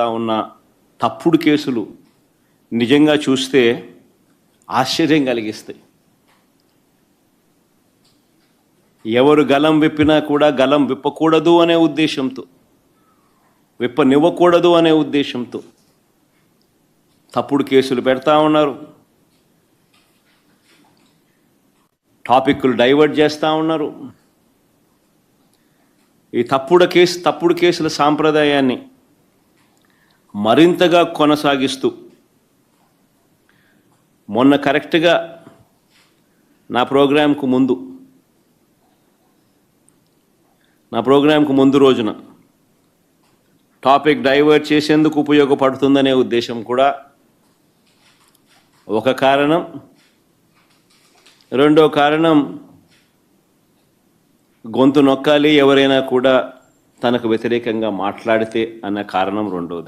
ఉన్న తప్పుడు కేసులు నిజంగా చూస్తే ఆశ్చర్యం కలిగిస్తాయి. ఎవరు గలం విప్పినా కూడా గలం విప్పకూడదు అనే ఉద్దేశంతో విప్పనివ్వకూడదు అనే ఉద్దేశంతో తప్పుడు కేసులు పెడతా ఉన్నారు. టాపిక్లు డైవర్ట్ చేస్తూ ఉన్నారు. ఈ తప్పుడు కేసు తప్పుడు కేసుల సాంప్రదాయాన్ని మరింతగా కొనసాగిస్తూ. మొన్న కరెక్ట్గా నా ప్రోగ్రాంకు ముందు నా ప్రోగ్రాంకు ముందు రోజున టాపిక్ డైవర్ట్ చేసేందుకు ఉపయోగపడుతుందనే ఉద్దేశం కూడా ఒక కారణం. రెండో కారణం గొంతు నొక్కాలి ఎవరైనా కూడా తనకు వ్యతిరేకంగా మాట్లాడితే అన్న కారణం రెండోది.